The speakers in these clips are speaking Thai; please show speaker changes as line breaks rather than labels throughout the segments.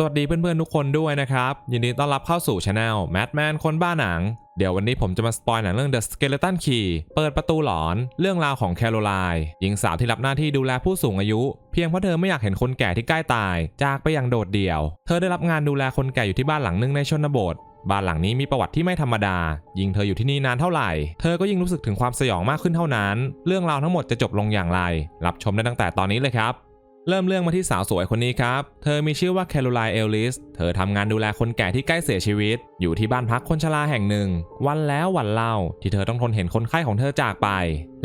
สวัสดีเพื่อนๆทุกคนด้วยนะครับ ยินดีต้อนรับเข้าสู่ช anel Madman คนบ้าหนัง เดี๋ยววันนี้ผมจะมาสปอยหนังเรื่อง The Skeleton Key เปิดประตูหลอนเรื่องราวของแคโรไลน์หญิงสาวที่รับหน้าที่ดูแลผู้สูงอายุ เพียงเพราะเธอไม่อยากเห็นคนแก่ที่ใกล้ตาย จากไปอย่างโดดเดี่ยว เธอได้รับงานดูแลคนแก่อยู่ที่บ้านหลังหนึงในชนบทบ้านหลังนี้มีประวัติที่ไม่ธรรมดา ยิ่งเธออยู่ที่นี่นานเท่าไหร่ เธอก็ยิ่งรู้สึกถึงความสยองมากขึ้นเท่านั้น เรื่องราวทั้งหมดจะจบลงอย่างไร รับชมได้ตั้งแต่ตอนนี้เลยครับ เริ่มเรื่องมาที่สาวสวยคนนี้ครับ เธอมีชื่อว่าแคโรไลน์เอลลิส เธอทำงานดูแลคนแก่ที่ใกล้เสียชีวิต อยู่ที่บ้านพักคนชราแห่งหนึ่ง วันแล้ววันเล่า ที่เธอต้องทนเห็นคนไข้ของเธอจากไป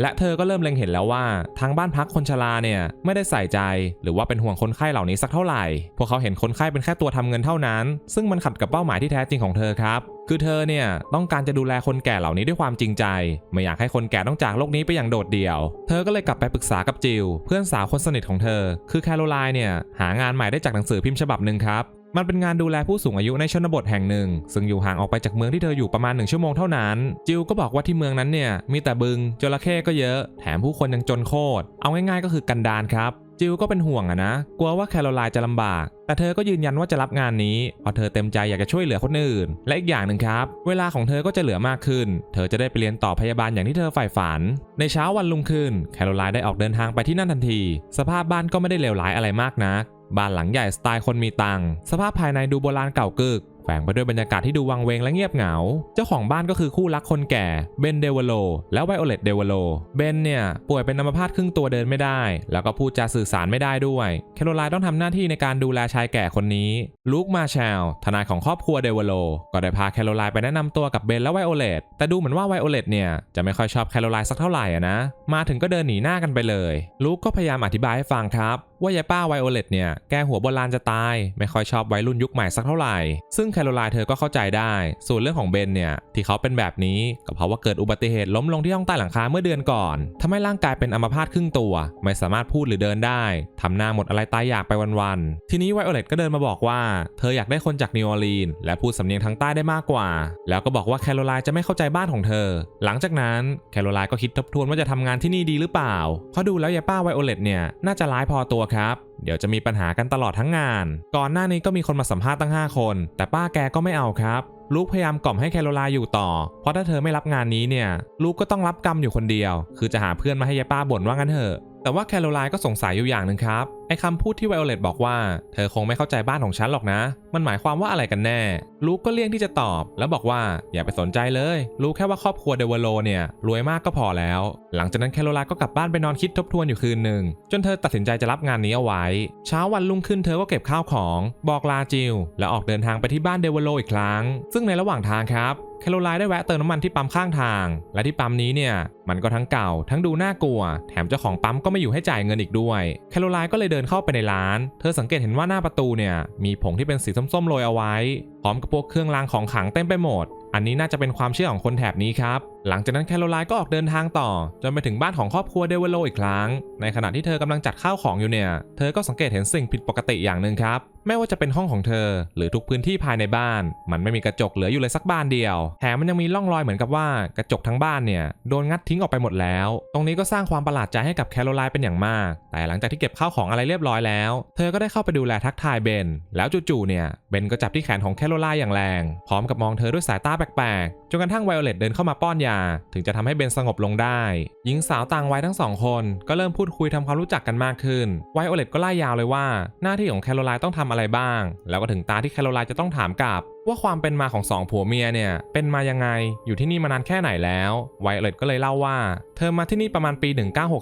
และเธอก็เริ่มเล็งเห็นแล้วว่า ทางบ้านพักคนชราเนี่ยไม่ได้ใส่ใจ หรือว่าเป็นห่วงคนไข้เหล่านี้สักเท่าไหร่ พวกเขาเห็นคนไข้เป็นแค่ตัวทำเงินเท่านั้น ซึ่งมันขัดกับเป้าหมายที่แท้จริงของเธอครับ คือเธอเนี่ยต้องการจะดูแลคนแก่เหล่านี้ด้วยความจริงใจ ไม่อยากให้คนแก่ต้องจากโลกนี้ไปอย่างโดดเดี่ยว เธอก็เลยกลับไปปรึกษากับจิลเพื่อนสาวคนสนิทของเธอ คือแคโรไลน์เนี่ยหางานใหม่ได้จากหนังสือพิมพ์ฉบับหนึ่งครับ มันเป็นงานดูแลผู้สูงอายุในชนบทแห่งหนึ่ง ซึ่งอยู่ห่างออกไปจากเมืองที่เธออยู่ประมาณหนึ่งชั่วโมงเท่านั้น จิลก็บอกว่าที่เมืองนั้นเนี่ยมีแต่บึงจระเข้ก็เยอะ แถมผู้คนยังจนโคตร เอาง่ายๆก็คือกันดานครับจิลก็เป็นห่วงอะนะ กลัวว่าแคโรไลน์จะลำบาก แต่เธอก็ยืนยันว่าจะรับงานนี้เพราะเธอเต็มใจอยากจะช่วยเหลือคนอื่น และอีกอย่างหนึ่งครับ เวลาของเธอก็จะเหลือมากขึ้น เธอจะได้ไปเรียนต่อพยาบาลอย่างที่เธอใฝ่ฝัน ในเช้าวันรุ่งขึ้น แคโรไลน์ได้ออกเดินทางไปที่นั่นทันที สภาพบ้านก็ไม่ได้เลวร้ายอะไรมากนัก บ้านหลังใหญ่สไตล์คนมีตังค์สภาพภายในดูโบราณเก่ากึกแฝงไปด้วยบรรยากาศที่ดูวังเวงและเงียบเหงา เจ้าของบ้านก็คือคู่รักคนแก่ เบนเดวโล และไวโอเลตเดวโล เบนเนี่ย ป่วยเป็นอัมพาตครึ่งตัวเดินไม่ได้ แล้วก็พูดจาสื่อสารไม่ได้ด้วย แคโรไลน์ต้องทำหน้าที่ในการดูแลชายแก่คนนี้ ลูกมาแชล ทนายของครอบครัวเดวโล ก็ได้พาแคโรไลน์ไปแนะนำตัวกับเบนและไวโอเลต แต่ดูเหมือนว่าไวโอเลตเนี่ย จะไม่ค่อยชอบแคโรไลน์สักเท่าไหร่อะนะ มาถึงก็เดินหนีหน้ากันไปเลย ลูกก็พยายามอธิบายให้ฟังครับ ว่ายายป้าไวโอเลตเนี่ยแกหัวโบราณจะตาย ไม่ค่อยชอบวัยรุ่นยุคใหม่สักเท่าไหร่ ซึ่งแคโรไลน์เธอก็เข้าใจได้ ส่วนเรื่องของเบนเนี่ยที่เขาเป็นแบบนี้ก็เพราะว่าเกิดอุบัติเหตุล้มลงที่ห้องใต้หลังคาเมื่อเดือนก่อนทำให้ร่างกายเป็นอัมพาตครึ่งตัว ไม่สามารถพูดหรือเดินได้ทำหน้าหมดอะไรตายอยากไปวันๆทีนี้ไวโอเลตก็เดินมาบอกว่า เธออยากได้คนจากนิวออร์ลีนและพูดสำเนียงทางใต้ได้มากกว่า แล้วก็บอกว่าแคโรไลน์จะไม่เข้าใจบ้านของเธอ หลังจากนั้นแคโรไลน์ก็คิดทบทวนว่าจะทำงานที่นี่ดีหรือเปล่าเพราะดูแล้วยายป้าไวโอเลตเนี่ยน่าจะร้ายพอตัวครับ เดี๋ยวจะมีปัญหากันตลอดทั้งงาน ก่อนหน้านี้ก็มีคนมาสัมภาษณ์ตั้ง 5 คน แต่ป้าแกก็ไม่เอาครับ ลูกพยายามกล่อมให้แคโรไลน์อยู่ต่อ เพราะถ้าเธอไม่รับงานนี้เนี่ย ลูกก็ต้องรับกรรมอยู่คนเดียว คือจะหาเพื่อนมาให้ยายป้าบ่นว่างั้นเถอะ แต่ว่าแคโรไลน์ก็สงสัยอยู่อย่างหนึ่งครับ ไอ้คำพูดที่ไวโอเลตบอกว่า เธอคงไม่เข้าใจบ้านของฉันหรอกนะ มันหมายความว่าอะไรกันแน่ ลูกก็เลี่ยงที่จะตอบ แล้วบอกว่าอย่าไปสนใจเลย รู้แค่ว่าครอบครัวเดวโลเนี่ย รวยมากก็พอแล้ว หลังจากนั้นแคโรไลน์ก็กลับบ้านไปนอนคิดทบทวนอยู่คืนหนึ่ง จนเธอตัดสินใจจะรับงานนี้เอาไว้ เช้าวันรุ่งขึ้นเธอก็เก็บข้าวของ บอกลาจิล และออกเดินทางไปที่บ้านเดวโลอีกครั้ง ซึ่งในระหว่างทางครับ แคโรไลน์ได้แวะเติมน้ำมันที่ปั๊มข้างทาง และที่ปั๊มนี้เนี่ยมันก็ทั้งเก่า ทั้งดูน่ากลัว แถมเจ้าของปั๊มก็ไม่อยู่ให้จ่ายเงินอีกด้วย แคโรไลน์ก็เลยเดินเข้าไปในร้าน เธอสังเกตเห็นว่าหน้าประตูเนี่ยมีผงที่เป็นสีส้มๆโรยเอาไว้ พร้อมกับพวกเครื่องรางของขลังเต็มไปหมด อันนี้น่าจะเป็นความเชื่อของคนแถบนี้ครับ หลังจากนั้นแคโรไลน์ก็ออกเดินทางต่อ จนไปถึงบ้านของครอบครัวเดวโลอีกครั้ง ในขณะที่เธอกำลังจัดข้าวของอยู่เนี่ย เธอก็สังเกตเห็นสิ่งผิดปกติอย่างหนึ่งครับ ไม่ว่าจะเป็นห้องของเธอ หรือทุกพื้นที่ภายในบ้าน มันไม่มีกระจกเหลืออยู่เลยสักบานเดียว แถมมันยังมีร่องรอยเหมือนกับว่ากระจกทั้งบ้านเนี่ยโดนงัดทิ้งออกไปหมดแล้ว ตรงนี้ก็สร้างความประหลาดใจให้กับแคโรไลน์เป็นอย่างมาก แต่หลังจากที่เก็บข้าวของอะไรเรียบร้อยแล้ว เธอก็ได้เข้าไปดูแลทักทายเบน แล้วจู่ๆเนี่ยเบนก็จับที่แขนของแคโรไลน์อย่างแรง พร้อมกับมองเธอด้วยสายตาแปลกๆจนกระทั่งไวโอเลตเดินเข้ามาป้อนยาถึงจะทำให้เบนสงบลงได้ หญิงสาวต่างวัยทั้งสองคนก็เริ่มพูดคุยทำความรู้จักกันมากขึ้น ไวโอเลตก็ไล่ยาวเลยว่า หน้าที่ของแคโรไลน์ต้องทำอะไรบ้าง แล้วก็ถึงตาที่แคโรไลน์จะต้องถามกลับ ว่าความเป็นมาของสองผัวเมียเนี่ยเป็นมายังไงอยู่ที่นี่มานานแค่ไหนแล้วไวโอเลตก็เลยเล่าว่า เธอมาที่นี่ประมาณปี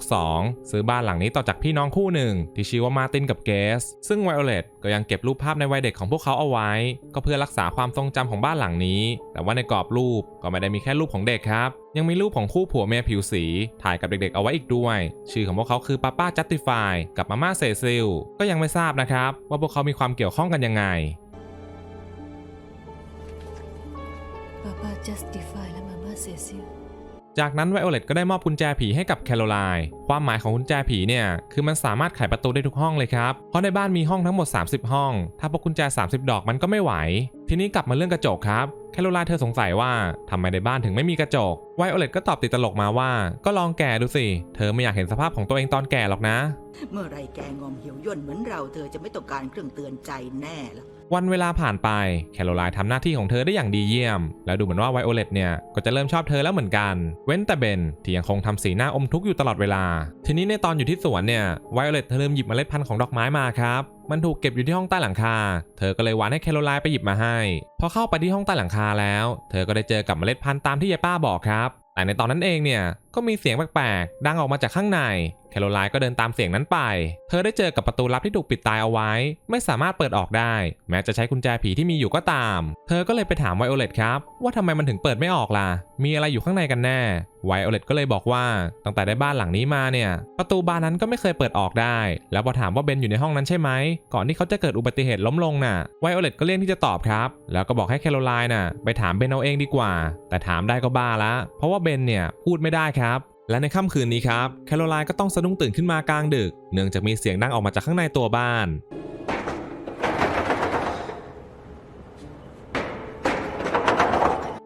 1962 ซื้อบ้านหลังนี้ต่อจากพี่น้องคู่หนึ่ง ที่ชื่อว่ามาตินกับเกส ซึ่งไวโอเลตก็ยังเก็บรูปภาพในวัยเด็กของพวกเขาเอาไว้ ก็เพื่อรักษาความทรงจำของบ้านหลังนี้ แต่ว่าในกรอบรูปก็ไม่ได้มีแค่รูปของเด็กครับยังมีรูปของคู่ผัวเมียผิวสี ถ่ายกับเด็กๆเอาไว้อีกด้วย ชื่อของพวกเขาคือป้าป้าจัตติฟายกับมาม่าเซซิลก็ยังไม่ทราบนะครับ ว่าพวกเขามีความเกี่ยวข้องกันยังไง
justify และมาม่าเซซิล
จากนั้นไวโอเลตก็ได้มอบกุญแจผีให้กับแคโรไลน์ความหมายของกุญแจผีเนี่ย คือมันสามารถไขประตูได้ทุกห้องเลยครับ เพราะในบ้านมีห้องทั้งหมด 30 ห้อง ถ้าพกกุญแจ 30 ดอกมันก็ไม่ไหว ทีนี้กลับมาเรื่องกระจกครับ แคโรไลน์เธอสงสัยว่าทำไมในบ้านถึงไม่มีกระจก ไวโอเลตก็ตอบติดตลกมาว่า ก็ลองแก่ดูสิ เธอไม่อยากเห็นสภาพของตัวเองตอนแก่หรอกนะ
เมื่อไรแกงอมเหี่ยวย่นเหมือนเราเธอจะไม่ต้องการเครื่องเตือนใจแน่ละ
ไวันเวลาผ่านไปแคโรไลน์ทำหน้าที่ของเธอได้อย่างดีเยี่ยม แล้วดูเหมือนว่าไวโอเลตเนี่ยก็จะเริ่มชอบเธอแล้วเหมือนกัน เว้นแต่เบนที่ยังคงทำสีหน้าอมทุกข์อยู่ตลอดเวลา ทีนี้ในตอนอยู่ที่สวนเนี่ยไวโอเลตเธอลืมหยิบเมล็ดพันธุ์ของดอกไม้มาครับมันถูกเก็บอยู่ที่ห้องใต้หลังคา เธอก็เลยวานให้แคโรไลน์ไปหยิบมาให้ พอเข้าไปที่ห้องใต้หลังคาแล้ว เธอก็ได้เจอกับเมล็ดพันธุ์ตามที่ยายป้าบอกครับ แต่ในตอนนั้นเองเนี่ย ก็มีเสียงแปลกๆ ดังออกมาจากข้างใน แคโรไลน์ก็เดินตามเสียงนั้นไป เธอได้เจอกับประตูลับที่ถูกปิดตายเอาไว้ ไม่สามารถเปิดออกได้ แม้จะใช้กุญแจผีที่มีอยู่ก็ตาม เธอก็เลยไปถามไวโอเลตครับ ว่าทำไมมันถึงเปิดไม่ออกล่ะ มีอะไรอยู่ข้างในกันแน่ ไวโอเลตก็เลยบอกว่า ตั้งแต่ได้บ้านหลังนี้มาเนี่ย ประตูบานนั้นก็ไม่เคยเปิดออกได้ แล้วพอถามว่าเบนอยู่ในห้องนั้นใช่ไหม ก่อนที่เขาจะเกิดอุบัติเหตุล้มลงน่ะ ไวโอเลตก็เลี่ยงที่จะตอบครับ แล้วก็บอกให้แคโรไลน์น่ะไปถามเบนเอาเองดีกว่า แต่ถามได้ก็บ้าละ เพราะว่าเบนเนี่ยพูดไม่ได้ครับและในค่ำคืนนี้ครับ แคโรไลน์ก็ต้องสะดุ้งตื่นขึ้นมากลางดึก เนื่องจากมีเสียงดังออกมาจากข้างในตัวบ้าน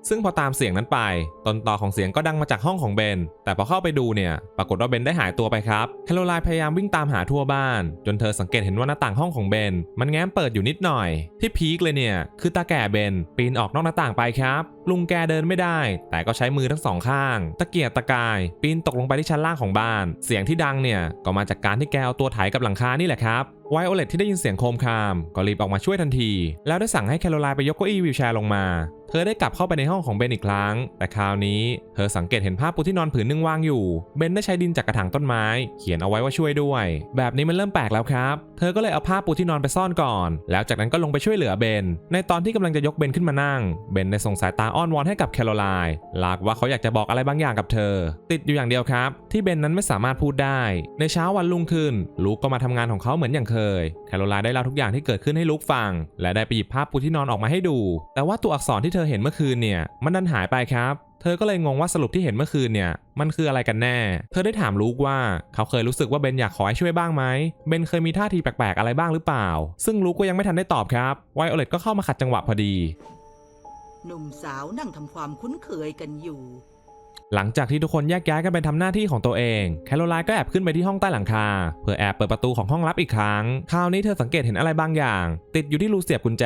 ซึ่งพอตามเสียงนั้นไป ต้นต่อของเสียงก็ดังมาจากห้องของเบน แต่พอเข้าไปดูเนี่ย ปรากฏว่าเบนได้หายตัวไปครับแคโรไลน์พยายามวิ่งตามหาทั่วบ้าน จนเธอสังเกตเห็นว่าหน้าต่างห้องของเบน มันแง้มเปิดอยู่นิดหน่อย ที่พีคเลยเนี่ย คือตาแก่เบน ปีนออกนอกหน้าต่างไปครับ ลุงแกเดินไม่ได้ แต่ก็ใช้มือทั้งสองข้าง ตะเกียกตะกาย ปีนตกลงไปที่ชั้นล่างของบ้าน เสียงที่ดังเนี่ย ก็มาจากการที่แกเอาตัวไถกับหลังคานี่แหละครับไวโอเลตที่ได้ยินเสียงโคมคาม ก็รีบออกมาช่วยทันที แล้วได้สั่งให้แคโรไลน์ไปยกเก้าอี้วีลแชร์ลงมาเธอได้กลับเข้าไปในห้องของเบนอีกครั้ง แต่คราวนี้เธอสังเกตเห็นผ้าปูที่นอนผืนนึ่งวางอยู่ เบนได้ใช้ดินจากกระถางต้นไม้ เขียนเอาไว้ว่าช่วยด้วย แบบนี้มันเริ่มแปลกแล้วครับ เธอก็เลยเอาผ้าปูที่นอนไปซ่อนก่อน แล้วจากนั้นก็ลงไปช่วยเหลือเบน ในตอนที่กำลังจะยกเบนขึ้นมานั่ง เบนได้ส่งสายตาอ้อนวอนให้กับแคโรไลน์ลากว่าเขาอยากจะบอกอะไรบางอย่างกับเธอ ติดอยู่อย่างเดียวครับ ที่เบนนั้นไม่สามารถพูดได้ ในเช้าวันรุ่งขึ้น ลูกก็มาทำงานของเขาเหมือนอย่างเคย แคโรไลน์ได้เล่าทุกอย่างที่เกิดขึ้นให้ลูกฟัง และได้ไปหยิบผ้าปูที่นอนออกมาให้ดู แต่ว่าตัวอักษรที่เธอเห็นเมื่อคืนเนี่ย มันดันหายไปครับ เธอก็เลยงงว่าสรุปที่เห็นเมื่อคืนเนี่ย มันคืออะไรกันแน่ เธอได้ถามลูกว่าเขาเคยรู้สึกว่าเบนอยากขอให้ช่วยบ้างไหมเบนเคยมีท่าทีแปลกๆอะไรบ้างหรือเปล่า ซึ่งลูกก็ยังไม่ทันได้ตอบครับไวโอเลตก็เข้ามาขัดจังหวะพอดี
หนุ่มสาวนั่งทำความคุ้นเคยกันอยู่
หลังจากที่ทุกคนแยกย้ายกันไปทำหน้าที่ของตัวเอง แคโรไลน์ก็แอบขึ้นไปที่ห้องใต้หลังคา เพื่อแอบเปิดประตูของห้องลับอีกครั้ง คราวนี้เธอสังเกตเห็นอะไรบางอย่าง ติดอยู่ที่รูเสียบกุญแจ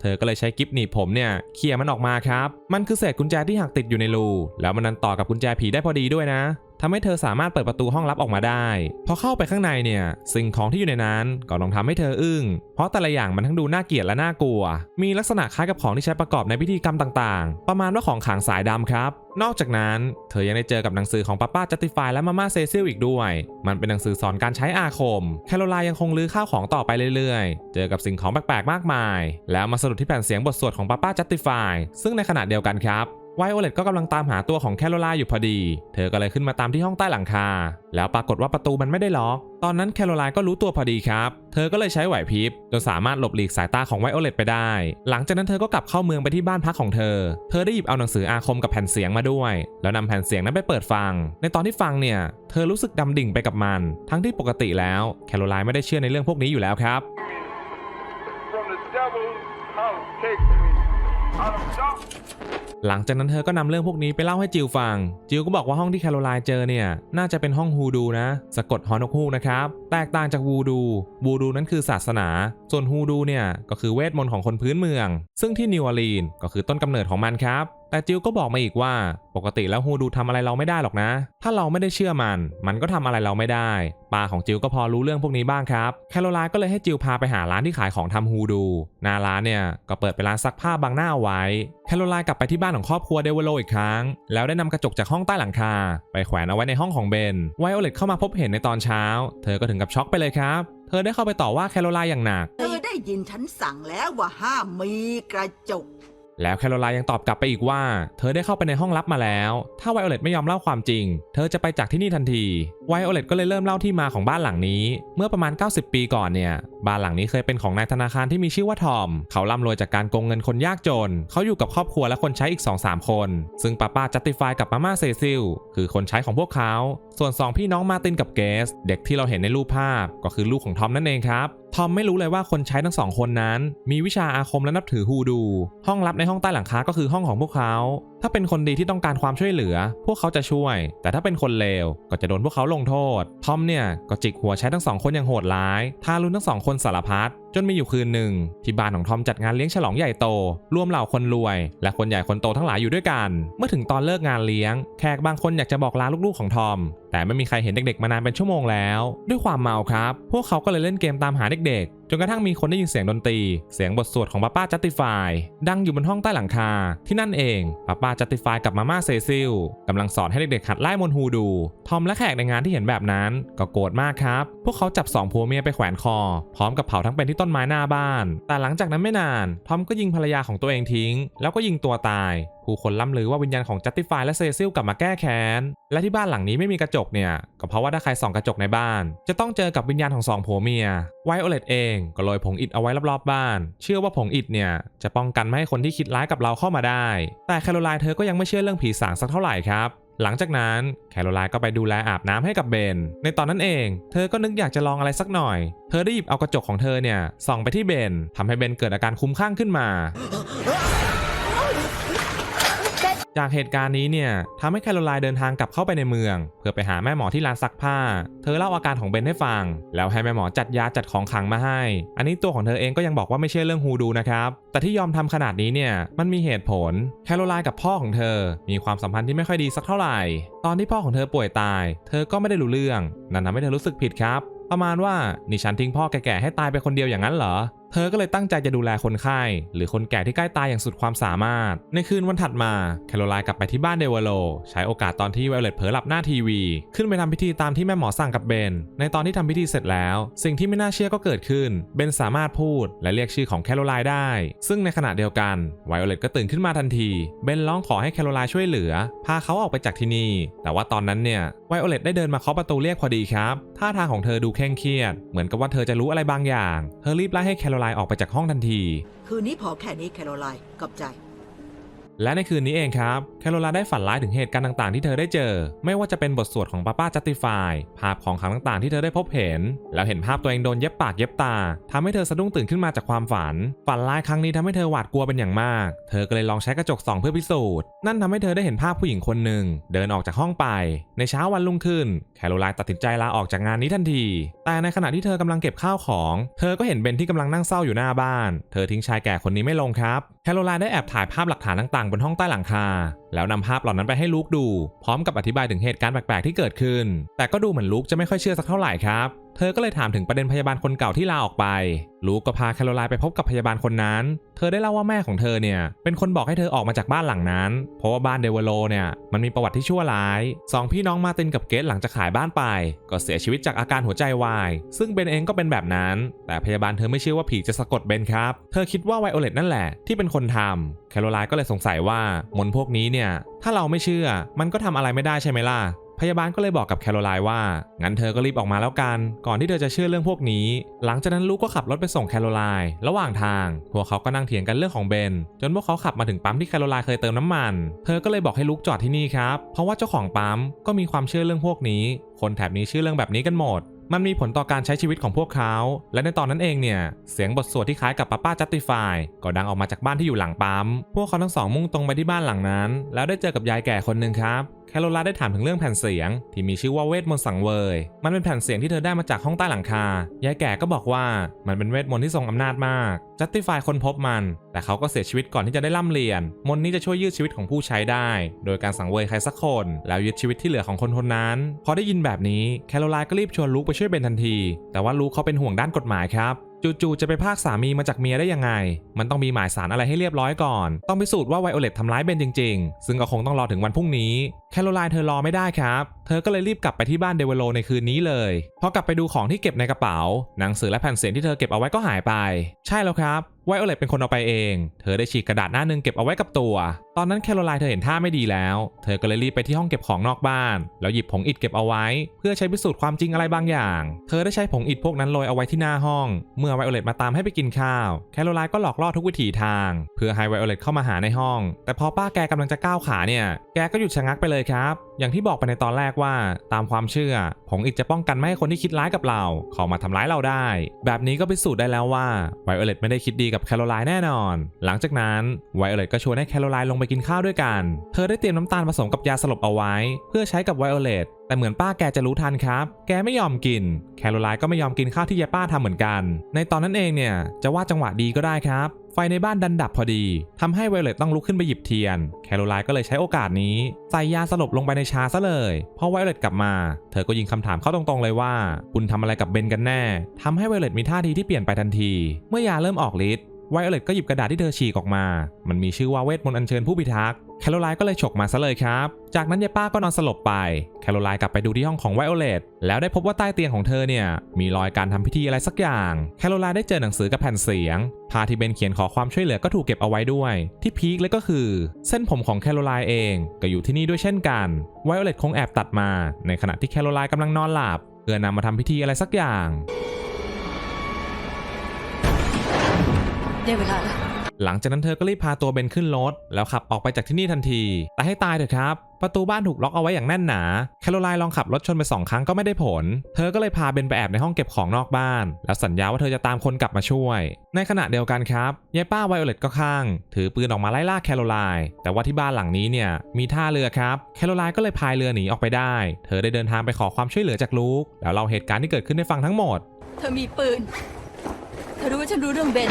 เธอก็เลยใช้กิฟหนีบผมเนี่ยเขี่ยมันออกมาครับ มันคือเศษกุญแจที่หักติดอยู่ในรู แล้วมันนันต่อกับกุญแจผีได้พอดีด้วยนะ ทำให้เธอสามารถเปิดประตูห้องลับออกมาได้ พอเข้าไปข้างในเนี่ย สิ่งของที่อยู่ในนั้นก็ลองทำให้เธออึ้ง เพราะแต่ละอย่างมันทั้งดูน่าเกลียดและน่ากลัว มีลักษณะคล้ายกับของที่ใช้ประกอบในพิธีกรรมต่างๆ ประมาณว่าของขังสายดำครับ นอกจากนั้น เธอยังได้เจอกับหนังสือของป้าป้าจัตติฟายและมาม่าเซซิลอีกด้วย มันเป็นหนังสือสอนการใช้อาคม แคโรไลน์ยังคงลื้อข้าวของต่อไปเรื่อยๆ เจอกับสิ่งของแปลกๆมากมาย แล้วมาสะดุดที่แผ่นเสียงบทสวดของป้าป้าจัตติฟายซึ่งในขณะเดียวกันครับ ไวโอเลตก็กำลังตามหาตัวของแคโรไลน์อยู่พอดี เธอก็เลยขึ้นมาตามที่ห้องใต้หลังคา แล้วปรากฏว่าประตูมันไม่ได้ล็อก ตอนนั้นแคโรไลน์ก็รู้ตัวพอดีครับ เธอก็เลยใช้ไหวพริบจนสามารถหลบหลีกสายตาของไวโอเลตไปได้ หลังจากนั้นเธอก็กลับเข้าเมืองไปที่บ้านพักของเธอ เธอได้หยิบเอาหนังสืออาคมกับแผ่นเสียงมาด้วย แล้วนำแผ่นเสียงนั้นไปเปิดฟัง ในตอนที่ฟังเนี่ย เธอรู้สึกดำดิ่งไปกับมัน ทั้งที่ปกติแล้วแคโรไลน์ไม่ได้เชื่อในเรื่องพวกนี้อยู่แล้วครับ
from the devil's house. Take me out of darkness.
หลังจากนั้นเธอก็นำเรื่องพวกนี้ไปเล่าให้จิวฟัง จิวก็บอกว่าห้องที่แคโรไลน์เจอเนี่ย น่าจะเป็นห้องฮูดูนะ สะกดฮอนกฮูกนะครับ แตกต่างจากวูดู วูดูนั้นคือศาสนา ส่วนฮูดูเนี่ย ก็คือเวทมนต์ของคนพื้นเมือง ซึ่งที่นิวออร์ลีนก็คือต้นกำเนิดของมันครับ แต่จิลก็บอกมาอีกว่า ปกติแล้วฮูดูทำอะไรเราไม่ได้หรอกนะ ถ้าเราไม่ได้เชื่อมัน มันก็ทำอะไรเราไม่ได้ปาของจิลก็พอรู้เรื่องพวกนี้บ้างครับแคโรไลน์ก็เลยให้จิลพาไปหาร้านที่ขายของทำฮูดูหน้าร้านเนี่ยก็เปิดเป็นร้านซักผ้าบางหน้าไว้แคโรไลน์กลับไปที่บ้านของครอบครัวเดวโลอีกครั้ง แล้วได้นำกระจกจากห้องใต้หลังคา ไปแขวนเอาไว้ในห้องของเบนไวโอเลตเข้ามาพบเห็นในตอนเช้า เธอก็ถึงกับช็อกไปเลยครับ เธอได้เข้าไปต่อว่าแคโรไลน์อย่างหนัก
เธอได้ยินฉันสั่งแล้วว่าห้ามมีกระจก
แล้วแคโรไลน์ยังตอบกลับไปอีกว่า เธอได้เข้าไปในห้องลับมาแล้ว ถ้าไวโอเลตไม่ยอมเล่าความจริง เธอจะไปจากที่นี่ทันที ไวโอเลตก็เลยเริ่มเล่าที่มาของบ้านหลังนี้ เมื่อประมาณ 90 ปีก่อนเนี่ย บ้านหลังนี้เคยเป็นของนายธนาคารที่มีชื่อว่าทอม เขาร่ำรวยจากการโกงเงินคนยากจน เขาอยู่กับครอบครัวและคนใช้อีก 2-3 คน ซึ่งป้าป้าจัตติฟายกับมาม่าเซซิลคือคนใช้ของพวกเขา ส่วนสองพี่น้องมาตินกับเกส เด็กที่เราเห็นในรูปภาพ ก็คือลูกของทอมนั่นเองครับทอมไม่รู้เลยว่าคนใช้ทั้งสองคนนั้น มีวิชาอาคมและนับถือฮูดู ห้องลับในห้องใต้หลังคาก็คือห้องของพวกเขาถ้าเป็นคนดีที่ต้องการความช่วยเหลือ พวกเขาจะช่วย แต่ถ้าเป็นคนเลวก็จะโดนพวกเขาลงโทษ ทอมเนี่ยก็จิกหัวใช้ทั้งสองคนอย่างโหดร้ายทารุณทั้งสองคนสารพัดจนมีอยู่คืนหนึ่งที่บ้านของทอมจัดงานเลี้ยงฉลองใหญ่โต รวมเหล่าคนรวย และคนใหญ่คนโตทั้งหลายอยู่ด้วยกัน เมื่อถึงตอนเลิกงานเลี้ยง แขกบางคนอยากจะบอกลาลูกๆของทอม แต่ไม่มีใครเห็นเด็กๆ มานานเป็นชั่วโมงแล้ว ด้วยความเมาครับ พวกเขาก็เลยเล่นเกมตามหาเด็กๆ จนกระทั่งมีคนได้ยินเสียงดนตรี เสียงบทสวดของป้าป้าจัตติฟายดังอยู่บนห้องใต้หลังคา ที่นั่นเองป้าป้าจัตติฟายกับมาม่าเซซิลกำลังสอนให้เด็กๆหัดไล่มนฮูดู ทอมและแขกในงานที่เห็นแบบนั้น ก็โกรธมากครับ พวกเขาจับสองผัวเมียไปแขวนคอ พร้อมกับเผาทั้งเป็นที่ต้นไม้หน้าบ้าน แต่หลังจากนั้นไม่นาน ทอมก็ยิงภรรยาของตัวเองทิ้ง แล้วก็ยิงตัวตาย ผู้คนล่ำลือว่าวิญญาณของจัตติฟายและเซซิลกลับมาแก้แค้น และที่บ้านหลังนี้ไม่มีกระจกเนี่ย ก็เพราะว่าถ้าใครส่องกระจกในบ้าน จะต้องเจอกับวิญญาณของสองผัวเมีย ไวโอเลตเองก็โรยผงอิฐเอาไว้รอบๆบ้าน เชื่อว่าผงอิฐเนี่ยจะป้องกันไม่ให้คนที่คิดร้ายกับเราเข้ามาได้ แต่แคโรไลน์เธอก็ยังไม่เชื่อเรื่องผีสางสักเท่าไหร่ครับ หลังจากนั้นแคโรไลน์ก็ไปดูแลอาบน้ำให้กับเบน ในตอนนั้นเอง เธอก็นึกอยากจะลองอะไรสักหน่อย เธอได้หยิบเอากระจกของเธอเนี่ยส่องไปที่เบนทำให้เบนเกิดอาการคุ้มคลั่งขึ้นมา จากเหตุการณ์นี้เนี่ยทำให้แคโรไลน์เดินทางกลับเข้าไปในเมือง เพื่อไปหาแม่หมอที่ร้านซักผ้า เธอเล่าอาการของเบนให้ฟัง แล้วให้แม่หมอจัดยาจัดของขังมาให้ อันนี้ตัวของเธอเองก็ยังบอกว่าไม่เชื่อเรื่องฮูดูนะครับ แต่ที่ยอมทำขนาดนี้เนี่ยมันมีเหตุผล แคโรไลน์กับพ่อของเธอ มีความสัมพันธ์ที่ไม่ค่อยดีสักเท่าไหร่ ตอนที่พ่อของเธอป่วยตาย เธอก็ไม่ได้รู้เรื่อง นั่นทำให้เธอรู้สึกผิดครับประมาณว่านี่ฉันทิ้งพ่อแก่ๆให้ตายไปคนเดียวอย่างนั้นเหรอ เธอก็เลยตั้งใจจะดูแลคนไข้ หรือคนแก่ที่ใกล้ตายอย่างสุดความสามารถ ในคืนวันถัดมาแคโรไลน์กลับไปที่บ้านเดวโล ใช้โอกาสตอนที่ไวโอเลตเผลอหลับหน้าทีวี ขึ้นไปทำพิธีตามที่แม่หมอสั่งกับเบน ในตอนที่ทำพิธีเสร็จแล้ว สิ่งที่ไม่น่าเชื่อก็เกิดขึ้น เบนสามารถพูดและเรียกชื่อของแคโรไลน์ได้ ซึ่งในขณะเดียวกันไวโอเลตก็ตื่นขึ้นมาทันที เบนร้องขอให้แคโรไลน์ช่วยเหลือ พาเขาออกไปจากที่นี่ แต่ว่าตอนนั้นเนี่ยไวโอเลตได้เดินมาเคาะประตูเรียกพอดีครับ ท่าทางของเธอดูเคร่งเครียด เหมือนกับว่าเธอจะรู้อะไรบางอย่าง เธอรีบไล่ให้แคโรไลน์ออกไปจากห้องทันที
คืนนี้พอแค่นี้แคโรไลน์กับใจ
และในคืนนี้เองครับแคโรไลน์ได้ฝันร้ายถึงเหตุการณ์ต่างๆที่เธอได้เจอ ไม่ว่าจะเป็นบทสวดของป้าป้าจัตติฟายภาพของขังต่างๆที่เธอได้พบเห็น แล้วเห็นภาพตัวเองโดนเย็บปากเย็บตาทำให้เธอสะดุ้งตื่นขึ้นมาจากความฝัน ฝันร้ายครั้งนี้ทำให้เธอหวาดกลัวเป็นอย่างมาก เธอก็เลยลองใช้กระจกส่องเพื่อพิสูจน์ นั่นทำให้เธอได้เห็นภาพผู้หญิงคนหนึ่งเดินออกจากห้องไป ในเช้าวันรุ่งขึ้น แคโรไลน์ตัดสินใจลาออกจากงานนี้ทันที แต่ในขณะที่เธอกำลังเก็บข้าวของ เธอก็เห็นเบนที่กำลังนั่งเศร้าอยู่หน้าบ้าน เธอทิ้งชายแก่คนนี้ไม่ลงครับ โรไลน์ได้แอบถ่ายภาพหลักฐานต่างๆ บนห้องใต้หลังคาแล้วนำภาพเหล่านั้นไปให้ลูกดู พร้อมกับอธิบายถึงเหตุการณ์แปลกๆที่เกิดขึ้น แต่ก็ดูเหมือนลูกจะไม่ค่อยเชื่อสักเท่าไหร่ครับเธอก็เลยถามถึงประเด็นพยาบาลคนเก่าที่ลาออกไป ลูกก็พาแคโรไลน์ไปพบกับพยาบาลคนนั้น เธอได้เล่าว่าแม่ของเธอเนี่ย เป็นคนบอกให้เธอออกมาจากบ้านหลังนั้น เพราะว่าบ้านเดวโลเนี่ย มันมีประวัติที่ชั่วร้าย สองพี่น้องมาตินกับเกตหลังจากขายบ้านไป ก็เสียชีวิตจากอาการหัวใจวาย ซึ่งเบนเองก็เป็นแบบนั้น แต่พยาบาลเธอไม่เชื่อว่าผีจะสะกดเบนครับ เธอคิดว่าไวโอเลตนั่นแหละที่เป็นคนทำแคโรไลน์ก็เลยสงสัยว่ามนพวกนี้เนี่ย ถ้าเราไม่เชื่อ มันก็ทำอะไรไม่ได้ใช่ไหมล่ะ พยาบาลก็เลยบอกกับแคโรไลน์ว่า งั้นเธอก็รีบออกมาแล้วกัน ก่อนที่เธอจะเชื่อเรื่องพวกนี้ หลังจากนั้นลูกก็ขับรถไปส่งแคโรไลน์ ระหว่างทาง พวกเขาก็นั่งเถียงกันเรื่องของเบน จนพวกเขาขับมาถึงปั๊มที่แคโรไลน์เคยเติมน้ำมัน เธอก็เลยบอกให้ลูกจอดที่นี่ครับ เพราะว่าเจ้าของปั๊มก็มีความเชื่อเรื่องพวกนี้ คนแถบนี้เชื่อเรื่องแบบนี้กันหมด มันมีผลต่อการใช้ชีวิตของพวกเขา และในตอนนั้นเองเนี่ย เสียงบทสวดที่คล้ายกับป้าป้าจัตติฟายก็ดังออกมาจากบ้านที่อยู่หลังปั๊ม พวกเขาทั้งสองมุ่งตรงไปที่บ้านหลังนั้น แล้วได้เจอกับยายแก่คนหนึ่งครับ แคโรไลน์ได้ถามถึงเรื่องแผ่นเสียง ที่มีชื่อว่าเวทมนต์สังเวย มันเป็นแผ่นเสียงที่เธอได้มาจากห้องใต้หลังคา ยายแก่ก็บอกว่ามันเป็นเวทมนต์ที่ทรงอำนาจมาก จัตติฟายคนพบมัน แต่เขาก็เสียชีวิตก่อนที่จะได้ล่ำเรียน มนต์นี้จะช่วยยืดชีวิตของผู้ใช้ได้ โดยการสังเวยใครสักคน แล้วยึดชีวิตที่เหลือของคนคนนั้น พอได้ยินแบบนี้ แคโรไลน์ก็รีบชวนลูกไปช่วยเบนทันที แต่ว่าลูกเขาเป็นห่วงด้านกฎหมายครับ จู่ๆจะไปพากสามีมาจากเมียได้ยังไง มันต้องมีหมายสารอะไรให้เรียบร้อยก่อน ต้องพิสูจน์ว่าไวโอเลตทำร้ายเบนจริง ๆ ซึ่งก็คงต้องรอถึงวันพรุ่งนี้ แคโรไลน์เธอรอไม่ได้ครับ เธอก็เลยรีบกลับไปที่บ้านเดวโลในคืนนี้เลยพอกลับไปดูของที่เก็บในกระเป๋า หนังสือและแผ่นเสียงที่เธอเก็บเอาไว้ก็หายไป ใช่แล้วครับไวโอเลตเป็นคนเอาไปเอง เธอได้ฉีกกระดาษหน้าหนึงเก็บเอาไว้กับตัว ตอนนั้นแคโรไลน์เธอเห็นท่าไม่ดีแล้ว เธอก็เลยรีบไปที่ห้องเก็บของนอกบ้าน แล้วหยิบผงอิฐเก็บเอาไว้ เพื่อใช้พิสูจน์ความจริงอะไรบางอย่าง เธอได้ใช้ผงอิฐพวกนั้นโรยเอาไว้ที่หน้าห้อง เมื่อไวโอเลตมาตามให้ไปกินข้าว แคโรไลน์ก็หลอกล่อทุกวิถีทาง เพื่อให้ไวโอเลตเข้ามาหาในห้อง แต่พอป้าแกกำลังจะก้าวขาเนี่ย แกก็หยุดชะงักไปเลยครับ อย่างที่บอกไปในตอนแรกว่าตามความเชื่อ ผงอิฐจะป้องกันไม่ให้คนที่คิดร้ายกับเราเข้ามาทำร้ายเราได้ แบบนี้ก็พิสูจน์ได้แล้วว่าไวโอเลตไม่ได้คิดดีกับแคโรไลน์แน่นอน หลังจากนั้นไวโอเลตก็ชวนให้แคโรไลน์ลงไปกินข้าวด้วยกัน เธอได้เตรียมน้ำตาลผสมกับยาสลบเอาไว้ เพื่อใช้กับไวโอเลต แต่เหมือนป้าแกจะรู้ทันครับ แกไม่ยอมกิน แคโรไลน์ก็ไม่ยอมกินข้าวที่ยายป้าทำเหมือนกัน ในตอนนั้นเองเนี่ยจะว่าจังหวะดีก็ได้ครับ ไฟในบ้านดันดับพอดีทำให้ไวเลตต้องลุกขึ้นไปหยิบเทียน แคโรไลน์ก็เลยใช้โอกาสนี้ ใส่ยาสลบลงไปในชาซะเลย พอไวเลตกลับมา เธอก็ยิงคำถามเข้าตรงๆเลยว่า คุณทำอะไรกับเบนกันแน่ทำให้ไวเลตมีท่าทีที่เปลี่ยนไปทันที เมื่อยาเริ่มออกฤทธิ์ไวโอเลตก็หยิบกระดาษที่เธอฉีกออกมา มันมีชื่อว่าเวทมนต์อัญเชิญผู้พิทักษ์ แคโรไลน์ก็เลยฉกมาซะเลยครับ จากนั้นยายป้าก็นอนสลบไป แคโรไลน์กลับไปดูที่ห้องของไวโอเลตแล้วได้พบว่าใต้เตียงของเธอเนี่ยมีรอยการทำพิธีอะไรสักอย่าง แคโรไลน์ได้เจอหนังสือกับแผ่นเสียง พาที่เบนเขียนขอความช่วยเหลือก็ถูกเก็บเอาไว้ด้วย ที่พีคเลยก็คือ เส้นผมของแคโรไลน์เองก็อยู่ที่นี่ด้วยเช่นกัน ไวโอเลตคงแอบตัดมา ในขณะที่แคโรไลน์กำลังนอนหลับเพื่อนำมาทำพิธีอะไรสักอย่าง
ได้เวลาแล้ว
หลังจากนั้นเธอก็รีบพาตัวเบนขึ้นรถแล้วขับออกไปจากที่นี่ทันที แต่ให้ตายเถอะครับ ประตูบ้านถูกล็อกเอาไว้อย่างแน่นหนา แคโรไลน์ลองขับรถชนไปสองครั้งก็ไม่ได้ผล เธอก็เลยพาเบนไปแอบในห้องเก็บของนอกบ้าน แล้วสัญญาว่าเธอจะตามคนกลับมาช่วย ในขณะเดียวกันครับยายป้าไวโอเลตก็ข้าง ถือปืนออกมาไล่ล่าแคโรไลน์แต่ว่าที่บ้านหลังนี้เนี่ยมีท่าเรือครับ แคโรไลน์ก็เลยพายเรือหนีออกไปได้ เธอได้เดินทางไปขอความช่วยเหลือจากลูกแล้วเล่าเหตุการณ์ที่เกิดขึ้นให้ฟังทั้งหมด
เธอมีปืน เธอรู้ว่าฉันรู้เรื่องเบน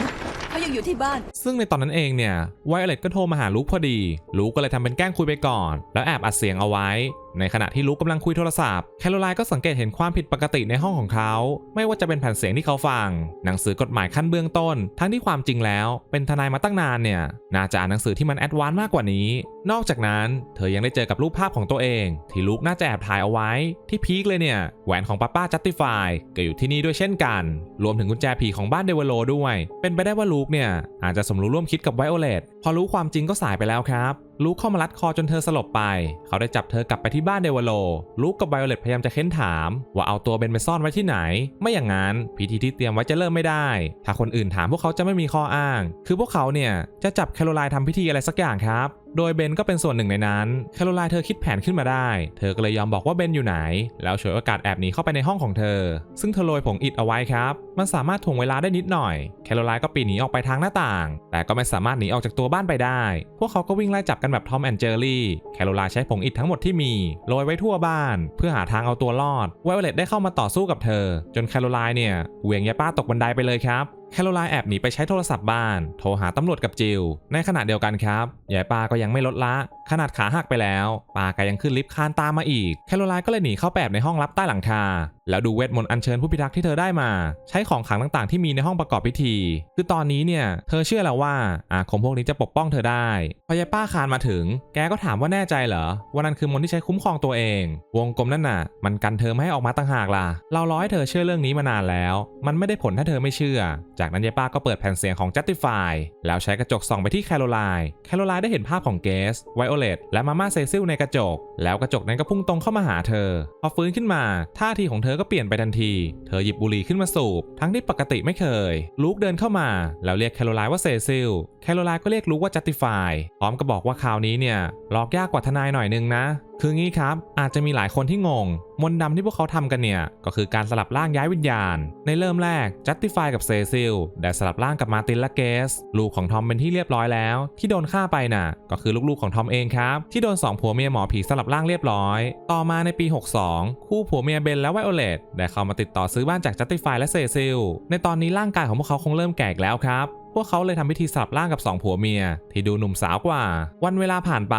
เขายังอยู่ที่บ้าน
ซึ่งในตอนนั้นเองเนี่ยไวโอเลตก็โทรมาหาลูกพอดี ลูกก็เลยทำเป็นแกล้งคุยไปก่อน แล้วแอบอัดเสียงเอาไว้ ในขณะที่ลูกกำลังคุยโทรศัพท์ แคโรไลน์ก็สังเกตเห็นความผิดปกติในห้องของเขา ไม่ว่าจะเป็นแผ่นเสียงที่เขาฟัง หนังสือกฎหมายขั้นเบื้องต้น ทั้งที่ความจริงแล้ว เป็นทนายมาตั้งนานเนี่ย น่าจะอ่านหนังสือที่มันแอดวานซ์มากกว่านี้ นอกจากนั้น เธอยังได้เจอกับรูปภาพของตัวเอง ที่ลูกน่าจะแอบถ่ายเอาไว้ ที่พีคเลยเนี่ย แหวนของป้าป้าจัตติฟายก็อยู่ที่นี่ด้วยเช่นกัน รวมถึงกุญแจผีของบ้านเดวโลด้วย เป็นไปได้ว่าลูกเนี่ยอาจจะสมรู้ร่วมคิดกับไวโอเลตพอรู้ความจริงก็สายไปแล้วครับ ลูกเข้ามารัดคอจนเธอสลบไป เขาได้จับเธอกลับไปที่บ้านเดวโล ลูกกับไวโอเลตพยายามจะเค้นถาม ว่าเอาตัวเบนไปซ่อนไว้ที่ไหน ไม่อย่างนั้นพิธีที่เตรียมไว้จะเริ่มไม่ได้ ถ้าคนอื่นถามพวกเขาจะไม่มีข้ออ้าง คือพวกเขาเนี่ยจะจับแคโรไลน์ทำพิธีอะไรสักอย่างครับ โดยเบนก็เป็นส่วนหนึ่งในนั้นแคโรไลน์เธอคิดแผนขึ้นมาได้ เธอก็เลยยอมบอกว่าเบนอยู่ไหน แล้วฉวยโอกาสแอบหนีเข้าไปในห้องของเธอ ซึ่งเธอโรยผงอิฐเอาไว้ครับ มันสามารถถ่วงเวลาได้นิดหน่อย แคโรไลน์ก็ปีนหนีออกไปทางหน้าต่าง แต่ก็ไม่สามารถหนีออกจากตัวบ้านไปได้ พวกเขาก็วิ่งไล่จับกันแบบทอมแอนเจอรี่ แคโรไลน์ใช้ผงอิฐทั้งหมดที่มีโรยไว้ทั่วบ้าน เพื่อหาทางเอาตัวรอดไวโอเลตได้เข้ามาต่อสู้กับเธอ จนแคโรไลน์เนี่ยเหวี่ยงยาป้าตกบันไดไปเลยครับ แคโรไลน์แอบหนีไปใช้โทรศัพท์บ้าน โทรหาตำรวจกับจิล ในขณะเดียวกันครับยายปาก็ยังไม่ลดละ ขนาดขาหักไปแล้ว ปาก็ยังขึ้นลิฟต์คานตามมาอีก แคโรไลน์ก็เลยหนีเข้าแอบในห้องลับใต้หลังคา แล้วดูเวทมนต์อัญเชิญผู้พิทักษ์ที่เธอได้มา ใช้ของขลังต่างๆ ที่มีในห้องประกอบพิธี คือตอนนี้เนี่ย เธอเชื่อแล้วว่าอาคมพวกนี้จะปกป้องเธอได้พอยายป้าคานมาถึง แกก็ถามว่าแน่ใจเหรอว่านั่นคือมนต์ที่ใช้คุ้มครองตัวเอง วงกลมนั่นน่ะ มันกันเธอไม่ให้ออกมาต่างหากล่ะเรารอให้เธอเชื่อเรื่องนี้มานานแล้ว มันไม่ได้ผลถ้าเธอไม่เชื่อ จากนั้นยายป้าก็เปิดแผ่นเสียงของ Justify แล้วใช้กระจกส่องไปที่แคโรไลน์แคโรไลน์ได้เห็นภาพของเกสไวโอเลตและมาม่าเซซิลในกระจก แล้วกระจกนั้นก็พุ่งตรงเข้ามาหาเธอ พอฟื้นขึ้นมาท่าทีของเธอก็เปลี่ยนไปทันที เธอหยิบบุหรี่ขึ้นมาสูบ ทั้งที่ปกติไม่เคย ลูกเดินเข้ามา แล้วเรียกแคโรไลน์ว่าเซซิล แคโรไลน์ก็เรียกลูกว่าจัตติฟาย พร้อมกับบอกว่าคราวนี้เนี่ยหลอกยากกว่าทนายหน่อยนึงนะ คืองี้ครับ อาจจะมีหลายคนที่งง มนต์ดำที่พวกเขาทำกันเนี่ย ก็คือการสลับร่างย้ายวิญญาณ ในเริ่มแรก Justify กับเซซิลได้สลับร่างกับมาตินและเกส ลูกของทอมเป็นที่เรียบร้อยแล้ว ที่โดนฆ่าไปน่ะ ก็คือลูกๆของทอมเองครับ ที่โดนสองผัวเมียหมอผีสลับร่างเรียบร้อย ต่อมาในปี 62 คู่ผัวเมียเบนและไวโอเลตได้เข้ามาติดต่อซื้อบ้านจาก Justify และเซซิลในตอนนี้ร่างกายของพวกเขาคงเริ่มแก่แล้วครับ วกเขาเลยทำพิธีสลับร่างกับสองผัวเมีย ที่ดูหนุ่มสาวกว่า วันเวลาผ่านไป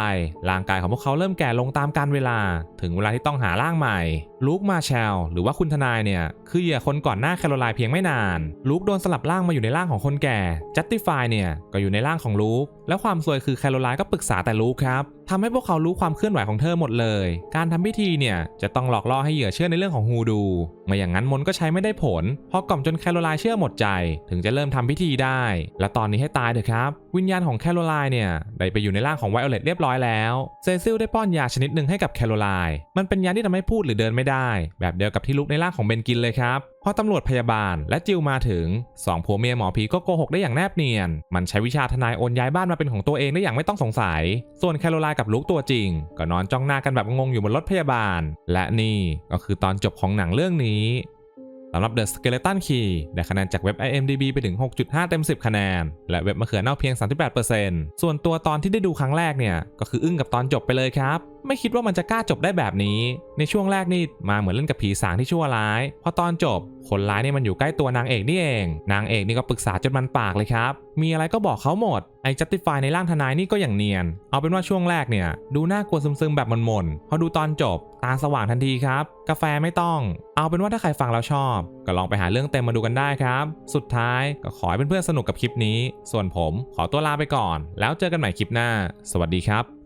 ร่างกายของพวกเขาเริ่มแก่ลงตามกาลเวลา ถึงเวลาที่ต้องหาร่างใหม่ ลูกมาแชลหรือว่าคุณทนายเนี่ย คือเหยื่อคนก่อนหน้าแคโรไลน์เพียงไม่นาน ลูกโดนสลับร่างมาอยู่ในร่างของคนแก่จัตติฟายเนี่ยก็อยู่ในร่างของลูกแล้วความซวยคือแคโรไลน์ก็ปรึกษาแต่ลูกครับทำให้พวกเขารู้ความเคลื่อนไหวของเธอหมดเลย การทำพิธีเนี่ยจะต้องหลอกล่อให้เหยื่อเชื่อในเรื่องของฮูดู ไม่อย่างนั้นมนก็ใช้ไม่ได้ผล พอกล่อมจนแคโรไลน์เชื่อหมดใจ ถึงจะเริ่มทำพิธีได้และตอนนี้ให้ตายเถอะครับ วิญญาณของแคโรไลน์เนี่ยได้ไปอยู่ในร่างของไวโอเลตเรียบร้อยแล้วเซซิลได้ป้อนยาชนิดหนึ่งให้กับแคโรไลน์มันเป็นยาที่ทำให้พูดหรือเดินไม่ได้ แบบเดียวกับที่ลุกในร่างของเบนกินเลยครับพอตำรวจพยาบาลและจิลมาถึงสองผัวเมียหมอผีก็โกหกได้อย่างแนบเนียน มันใช้วิชาทนายโอนย้ายบ้านมาเป็นของตัวเองได้อย่างไม่ต้องสงสัย ส่วนแคโรไลน์กับลุกตัวจริง ก็นอนจ้องหน้ากันแบบงงอยู่บนรถพยาบาล และนี่ก็คือตอนจบของหนังเรื่องนี้ สำหรับ The Skeleton Key ได้คะแนนจากเว็บ IMDb ไปถึง 6.5 เต็ม 10 คะแนน และเว็บมะเขือเน่าเพียง 38%ส่วนตัวตอนที่ได้ดูครั้งแรกเนี่ย ก็คืออึ้งกับตอนจบไปเลยครับ ไม่คิดว่ามันจะกล้าจบได้แบบนี้ ในช่วงแรกนี่มาเหมือนเล่นกับผีสางที่ชั่วร้าย พอตอนจบ คนร้ายนี่มันอยู่ใกล้ตัวนางเอกนี่เอง นางเอกนี่ก็ปรึกษาจนมันปากเลยครับ มีอะไรก็บอกเขาหมด ไอ้ justify ในร่างทนายนี่ก็อย่างเนียน เอาเป็นว่าช่วงแรกเนี่ยดูน่ากลัวซึมๆแบบมนๆพอดูตอนจบ ตาสว่างทันทีครับ กาแฟไม่ต้อง เอาเป็นว่าถ้าใครฟังแล้วชอบ ก็ลองไปหาเรื่องเต็มมาดูกันได้ครับ สุดท้ายก็ขอให้เพื่อนๆสนุกกับคลิปนี้ ส่วนผมขอตัวลาไปก่อน แล้วเจอกันใหม่คลิปหน้า สวัสดีครับ